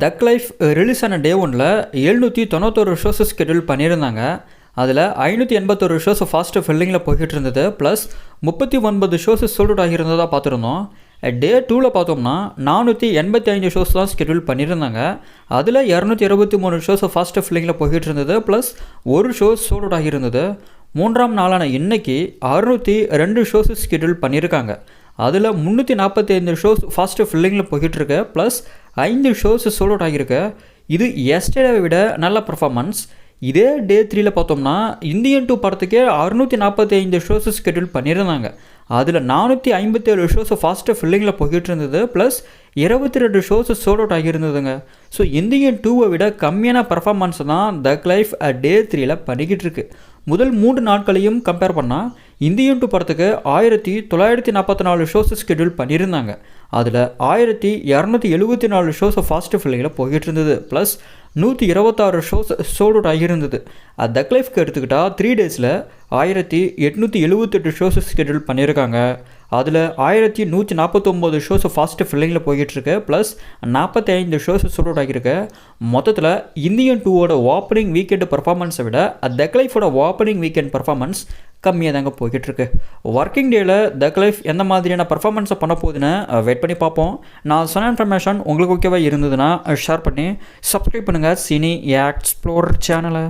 தக் life release ஆன டே ஒனில் எழுநூற்றி தொண்ணூத்தொரு ஷோஸை ஸ்கெடியூல் பண்ணியிருந்தாங்க. அதில் ஐநூற்றி எண்பத்தொரு ஷோஸ் ஃபாஸ்ட்டு ஃபில்லிங்கில் போய்கிட்டு இருந்தது. ப்ளஸ் முப்பத்தி ஒன்பது ஷோஸ் சோல்ட் அவுட் ஆகியிருந்ததாக பார்த்துருந்தோம். டே டூவில் பார்த்தோம்னா நானூற்றி எண்பத்தி ஐந்து ஷோஸ் தான் ஸ்கெடியூல் பண்ணியிருந்தாங்க. அதில் இரநூத்தி இருபத்தி மூணு ஷோஸ் ஃபாஸ்ட்டு ஃபில்லிங்கில் போய்கிட்டு இருந்தது. ப்ளஸ் ஒரு ஷோ சோல்ட் அவுட் ஆகியிருந்தது. மூன்றாம் நாளான இன்னைக்கு அறுநூற்றி ரெண்டு ஷோஸ் ஸ்கெடியூல் பண்ணியிருக்காங்க. அதில் முந்நூற்றி நாற்பத்தி ஐந்து ஷோஸ் ஃபாஸ்ட்டு ஃபில்லிங்கில் போய்கிட்டுருக்கு ப்ளஸ் ஐந்து ஷோஸ் சோல் அவுட் ஆகியிருக்கு. இது எஸ்டேடை விட நல்ல பர்ஃபார்மன்ஸ் இதே டே த்ரீல பார்த்தோம்னா இந்தியன் டூ படத்துக்கே அறுநூற்றி நாற்பத்தி ஐந்து ஷோஸ் ஸ்கெடியூல் பண்ணியிருந்தாங்க. அதில் நானூற்றி ஐம்பத்தேழு ஷோஸ் ஃபாஸ்ட்டு ஃபில்லிங்கில் போய்கிட்டு இருந்தது ப்ளஸ் இருபத்தி ரெண்டு ஷோஸ் சோல் அவுட் ஆகியிருந்ததுங்க ஸோ இந்தியன் டூவை விட கம்மியான பர்ஃபார்மன்ஸ் தான் தக் லைஃப் டே த்ரீல பண்ணிக்கிட்டு இருக்கு முதல் மூன்று நாட்களையும் கம்பேர் பண்ணால் இந்தியன் டூ படத்துக்கு ஆயிரத்தி தொள்ளாயிரத்தி நாற்பத்தி நாலு ஷோஸை ஸ்கெடியூல் பண்ணியிருந்தாங்க. அதில் ஆயிரத்தி இரநூத்தி எழுபத்தி நாலு ஷோஸ் ஃபாஸ்ட் ஃபில்லிங்கில் போய்கிட்டு இருந்தது. ப்ளஸ் நூற்றி இருபத்தாறு ஷோஸ் சோல்ட் அவுட் ஆகியிருந்தது. அது தக்லைஃப்க்கு எடுத்துக்கிட்டால் த்ரீ டேஸில் ஆயிரத்தி எட்நூற்றி எழுபத்தெட்டு ஷோஸை ஸ்கெடியூல் பண்ணியிருக்காங்க. அதில் ஆயிரத்தி நூற்றி நாற்பத்தொம்போது ஷோஸ் ஃபாஸ்ட்டு ஃபில்லிங்கில் போய்கிட்டுருக்கு ப்ளஸ் நாற்பத்தி ஐந்து ஷோஸ் சோல்ட் அவுட் ஆகியிருக்கு. மொத்தத்தில் இந்தியன் டூவோட ஓப்பனிங் வீக்கெண்டு பர்ஃபார்மன்ஸை விட தக்லைஃபோட ஓப்பனிங் வீக்கெண்ட் பர்ஃபார்மன்ஸ் கம்மியாக தாங்க போய்கிட்டுருக்கு. ஒர்க்கிங் டேயில் தக் லைஃப் எந்த மாதிரியான பர்ஃபார்மன்ஸை பண்ண போகுதுன்னு வெயிட் பண்ணி பார்ப்போம். நான் சொன்ன இன்ஃபர்மேஷன் உங்களுக்கு ஓகேவாக இருந்ததுன்னா ஷேர் பண்ணி சப்ஸ்கிரைப் பண்ணுங்கள் சினி எக்ஸ்ப்ளோர் சேனலை